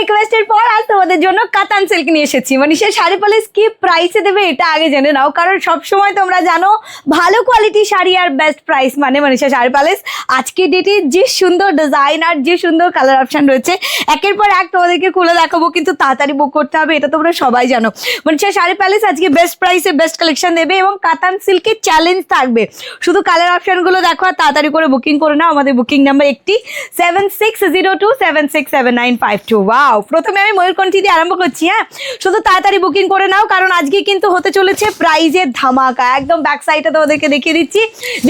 রিকোয়েস্টের পর আজ তোমাদের জন্য কাতান সিল্ক নিয়ে এসেছি। মানে সে শাড়ি প্যালেস কি প্রাইসে দেবে এটা আগে জেনে নাও। কারণ সবসময় তোমরা জানো, ভালো কোয়ালিটি শাড়ি আর বেস্ট প্রাইস মানে মানে সে শাড়ি প্যালেস আজকে ডেটে যে সুন্দর ডিজাইন আর যে সুন্দর কালার অপশন রয়েছে, একের পর এক তোমাদেরকে খুলে দেখাবো, কিন্তু তাড়াতাড়ি বুক করতে হবে, এটা তোমরা সবাই জানো। মনীষা শাড়ি প্যালেস আজকে বেস্ট প্রাইসে বেস্ট কালেকশন দেবে এবং কাতান সিল্কের চ্যালেঞ্জ থাকবে। শুধু কালার অপশনগুলো দেখো আর তাড়াতাড়ি করে বুকিং করে নাও, আমাদের বুকিং নাম্বার একটি seven six zero two seven six seven nine five two wow প্রথমে আমি ময়ূরকণ্ঠী দিয়ে আরম্ভ করছি হ্যাঁ? শুধু তাড়াতাড়ি বুকিং করে নাও, কারণ আজকে কিন্তু হতে চলেছে প্রাইজের ধামাকা। একদম ব্যাক সাইডটা তোমাদেরকে দেখিয়ে দিচ্ছি।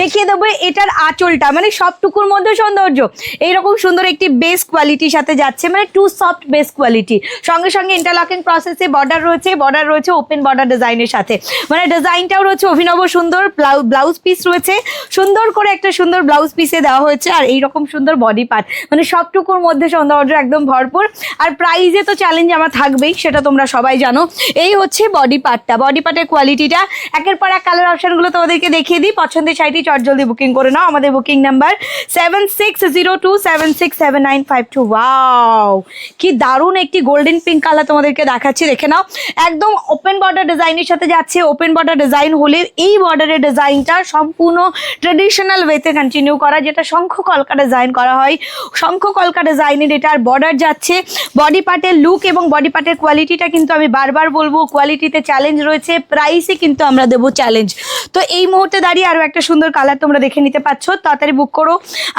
দেখিয়ে দেবো এটার আঁচলটা মানে সবটুকুর মধ্যে সৌন্দর্য। এইরকম সুন্দর একটি বেস কোয়ালিটির সাথে যাচ্ছে মানে টু সফট বেস কোয়ালিটি সঙ্গে সঙ্গে ইন্টারলকিং প্রসেসে বর্ডার রয়েছে বর্ডার রয়েছে ওপেন বর্ডার ডিজাইনের সাথে। মানে ডিজাইনটাও রয়েছে অভিনব সুন্দর ব্লাউজ পিস রয়েছে। সুন্দর করে একটা সুন্দর ব্লাউজ পিসে দেওয়া হয়েছে, আর এইরকম সুন্দর বডি পার্ট মানে সবটুকুর মধ্যে সৌন্দর্য একদম ভরপুর। আর প্রাইজে তো চ্যালেঞ্জ আমার থাকবেই, সেটা তোমরা সবাই জানো। এই হচ্ছে বডি পার্টটা বডি পার্টের কোয়ালিটিটা একের পর এক কালার অপশানগুলো তোমাদেরকে দেখিয়ে দিই। পছন্দের শাড়িটি চট জলদি বুকিং করে নাও। আমাদের booking number seven six zero two seven six seven nine five two wow কি দারুণ একটি গোল্ডেন পিঙ্ক কালার তোমাদেরকে দেখাচ্ছি। দেখে নাও। একদম ওপেন বর্ডার ডিজাইনের সাথে যাচ্ছে। ওপেন বর্ডার ডিজাইন হলে এই বর্ডারের ডিজাইনটা সম্পূর্ণ ট্রেডিশনাল ওয়েতে কন্টিনিউ করা, যেটা শঙ্খ কলকা ডিজাইন করা হয়। শঙ্খ কলকা ডিজাইনের এটার বর্ডার যাচ্ছে। বডি পার্টের লুক এবং বডি পার্টের কোয়ালিটিটা কিন্তু আমি বারবার বলব কোয়ালিটিতে চ্যালেঞ্জ রয়েছে প্রাইসে কিন্তু আমরা দেবো চ্যালেঞ্জ তো এই মুহূর্তে দাঁড়িয়ে আরও একটা সুন্দর কালার তোমরা দেখে নিতে পারছ। তাড়াতাড়ি বুক করো।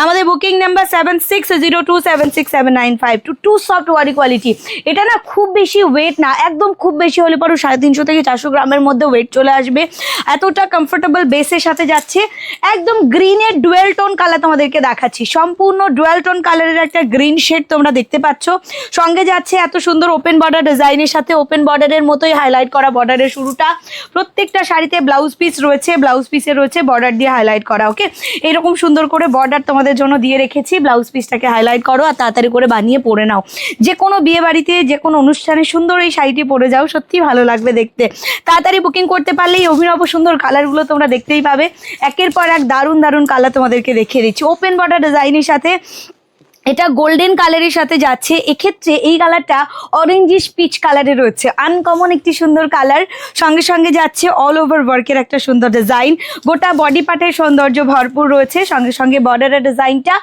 আমাদের booking number seven six zero two seven six seven nine five two two soft ওয়ারি কোয়ালিটি এটা না খুব বেশি ওয়েট না, একদম খুব বেশি হলে পরও সাড়ে তিনশো থেকে চারশো গ্রামের মধ্যে ওয়েট চলে আসবে। এতটা কমফোর্টেবল বেসের সাথে যাচ্ছে। একদম গ্রিনের ডুয়েল টোন কালার তোমাদেরকে দেখাচ্ছি। সম্পূর্ণ ডুয়েল টোন কালারের একটা গ্রিন শেড তোমরা দেখতে পাচ্ছ। সঙ্গে যাচ্ছে এত সুন্দর ওপেন বর্ডার ডিজাইনের সাথে ওপেন বর্ডারের মতোই হাইলাইট করা বর্ডারের শুরুটা। প্রত্যেকটা শাড়িতে ব্লাউজ পিস রয়েছে ব্লাউজ পিসে রয়েছে বর্ডার দিয়ে হাইলাইট করা ওকে এরকম সুন্দর করে বর্ডার তোমাদের জন্য দিয়ে রেখেছি। ব্লাউজ পিসটাকে হাইলাইট করো আর তাড়াতাড়ি করে বানিয়ে পরে নাও। যে কোনো বিয়ে বাড়িতে যে কোনো অনুষ্ঠানে সুন্দর এই শাড়িটি পরে যাও, সত্যি ভালো লাগবে দেখতে। তাড়াতাড়ি বুকিং করতে পারলে এই অভিনব সুন্দর কালারগুলো তোমরা দেখতেই পাবে। একের পর এক দারুণ দারুণ কালার তোমাদেরকে দেখিয়ে দিচ্ছি। ওপেন বর্ডার ডিজাইনের সাথে এটা গোল্ডেন কালারের সাথে যাচ্ছে। এক্ষেত্রে এই কালারটা অরেঞ্জিশ পিচ কালারে রয়েছে। আনকমন একটি সুন্দর কালার সঙ্গে সঙ্গে যাচ্ছে অল ওভার ওয়ার্কের একটা সুন্দর ডিজাইন গোটা বডি পার্টের সৌন্দর্য ভরপুর রয়েছে। সঙ্গে সঙ্গে বর্ডারের ডিজাইনটা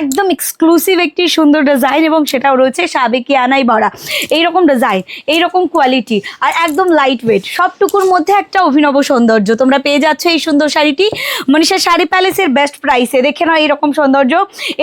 একদম এক্সক্লুসিভ একটি সুন্দর ডিজাইন এবং সেটাও রয়েছে সাবেকি আনাই ভরা এইরকম ডিজাইন এইরকম কোয়ালিটি আর একদম লাইট ওয়েট সবটুকুর মধ্যে একটা অভিনব সৌন্দর্য। তোমরা পেয়ে যাচ্ছ এই সুন্দর শাড়িটি। মনীষা শাড়ি প্যালেসের বেস্ট প্রাইসে দেখে নাও এইরকম সৌন্দর্য।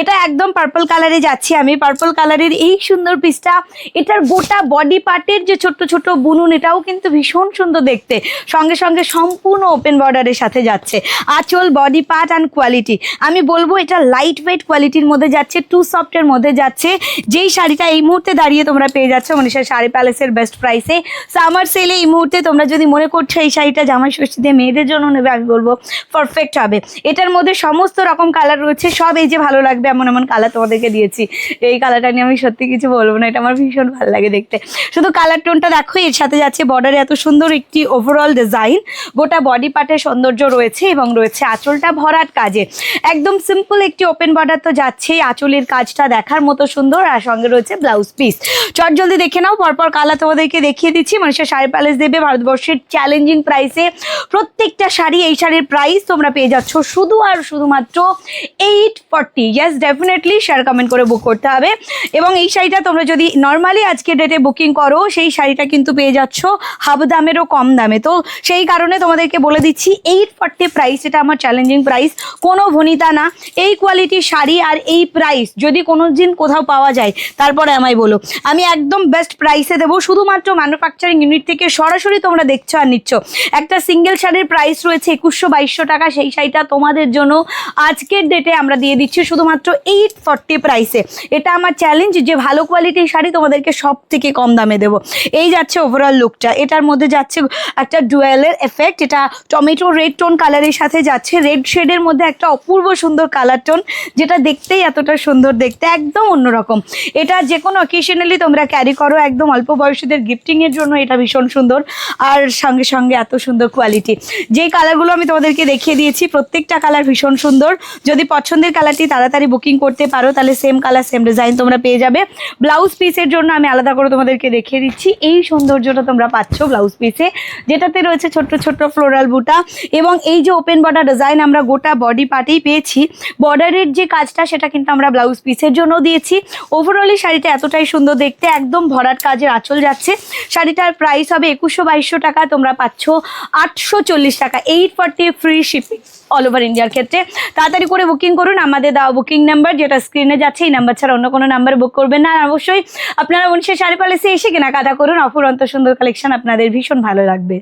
এটা একদম পার্পল কালারে যাচ্ছি আমি পার্পল কালারের এই সুন্দর পিসটা এটার গোটা বডি পার্টের যে ছোট্ট ছোট বুনুন, এটাও কিন্তু ভীষণ সুন্দর দেখতে। সঙ্গে সঙ্গে সম্পূর্ণ ওপেন বর্ডারের সাথে যাচ্ছে। আঁচল বডি পার্ট অ্যান্ড কোয়ালিটি আমি বলব, এটা লাইট ওয়েট কোয়ালিটির মধ্যে যাচ্ছে টু সফটের মধ্যে যাচ্ছে। যেই শাড়িটা এই মুহূর্তে দাঁড়িয়ে তোমরা পেয়ে যাচ্ছ মনীষা শাড়ি প্যালেসের বেস্ট প্রাইসে সামার সেলে এই মুহূর্তে তোমরা যদি মনে করছ এই শাড়িটা জামাই ষষ্ঠীতে মেয়েদের জন্য নেবে, আমি বলব পারফেক্ট হবে। এটার মধ্যে সমস্ত রকম কালার রয়েছে, সব এই যে ভালো লাগবে, এমন এমন কালার তোমাদেরকে দিয়েছি। এই কালারটা নিয়ে আমি সত্যি কিছু বলব না, এটা আমার ভীষণ ভালো লাগে দেখতে। শুধু কালার টোনটা দেখো, এর সাথে যাচ্ছে বর্ডারে এত সুন্দর একটি ওভারঅল ডিজাইন গোটা বডি পার্টের সৌন্দর্য রয়েছে এবং রয়েছে আঁচলটা ভরাট কাজে। একদম সিম্পল একটি ওপেন বর্ডার তো যাচ্ছেই, আঁচলের কাজটা দেখার মতো সুন্দর আর সঙ্গে রয়েছে ব্লাউজ পিস চট জলদি দেখে নাও, পরপর কালার তোমাদেরকে দেখিয়ে দিচ্ছি। মানুষের শাড়ি প্যালেস দেবে, ভারতবর্ষের চ্যালেঞ্জিং প্রাইসে প্রত্যেকটা শাড়ি এই শাড়ির প্রাইস তোমরা পেয়ে যাচ্ছ শুধু আর শুধুমাত্র এইট ফর্টি ইয়াস ডেফিনেটলি শেয়ার কমেন্ট করে বুক করতে হবে। এবং এই শাড়িটা তোমরা যদি নর্মালি আজকে ডেটে বুকিং করো, সেই শাড়িটা কিন্তু পেয়ে যাচ্ছ হাফ দামেরও কম দামে। তো সেই কারণে তোমাদেরকে বলে দিচ্ছি এইট ফর্টি প্রাইস এটা আমার চ্যালেঞ্জিং প্রাইস কোনো ভনিতা না। এই কোয়ালিটির শাড়ি আর এই প্রাইস যদি কোনো দিন কোথাও পাওয়া যায়, তারপরে আমায় বলো। আমি একদম বেস্ট প্রাইসে দেবো, শুধুমাত্র ম্যানুফ্যাকচারিং ইউনিট থেকে সরাসরি তোমরা দেখছ আর নিচ্ছ। একটা সিঙ্গেল শাড়ির প্রাইস রয়েছে একুশশো বাইশশো টাকা, সেই শাড়িটা তোমাদের জন্য আজকের ডেটে আমরা দিয়ে দিচ্ছি, শুধুমাত্র এইট ফর্টি প্রাইসে এটা আমার চ্যালেঞ্জ যে ভালো কোয়ালিটির শাড়ি তোমাদেরকে সব থেকে কম দামে দেবো। এই যাচ্ছে ওভারঅল লুকটা এটার মধ্যে যাচ্ছে একটা ডুয়েলের এফেক্ট এটা টমেটো রেড টোন কালারের সাথে যাচ্ছে। রেড শেডের মধ্যে একটা অপূর্ব সুন্দর কালার টোন যেটা দেখতেই এতটা সুন্দর দেখতে একদম অন্যরকম। এটা যে কোনো অকেশনালি তোমরা ক্যারি করো, একদম অল্প বয়সীদের গিফটিংয়ের জন্য এটা ভীষণ সুন্দর। আর সঙ্গে সঙ্গে এত সুন্দর কোয়ালিটি যেই কালারগুলো আমি তোমাদেরকে দেখিয়ে দিয়েছি, প্রত্যেকটা কালার ভীষণ সুন্দর। যদি পছন্দের কালারটি তাড়াতাড়ি বুকিং করতে পারো, তাহলে সেম কালার সেম ডিজাইন তোমরা পেয়ে যাবে। ব্লাউজ পিসের জন্য আমি আলাদা করে তোমাদেরকে দেখিয়ে দিচ্ছি। এই সৌন্দর্যটা তোমরা পাচ্ছ ব্লাউজ পিসে যেটাতে রয়েছে ছোট্ট ছোট্ট ফ্লোরাল বুটা এবং এই যে ওপেন বর্ডার ডিজাইন আমরা গোটা বডি পার্টেই পেয়েছি। বর্ডারের যে কাজটা, সেটা কিন্তু আমরা ব্লাউজ পিসের জন্য দিয়েছি। ওভারঅলি শাড়িটা এতটাই সুন্দর দেখতে, একদম ভরাট কাজের আঁচল যাচ্ছে। শাড়িটার প্রাইস হবে একুশশো বাইশশো টাকা, তোমরা পাচ্ছ আটশো চল্লিশ টাকা। Eight forty free shipping all over ইন্ডিয়ার ক্ষেত্রে। তাড়াতাড়ি করে বুকিং করুন, আমাদের দেওয়া বুকিং নাম্বার যেটা স্ক্রিনে যাচ্ছে এই নাম্বার ছাড়া অন্য কোনো নাম্বার বুক করবেন না। আর অবশ্যই আপনারা উনিশশো সাড়ে প্যালেসে এসে কেনাকাটা করুন। অফুরন্ত সুন্দর কালেকশন আপনাদের ভীষণ ভালো লাগবে।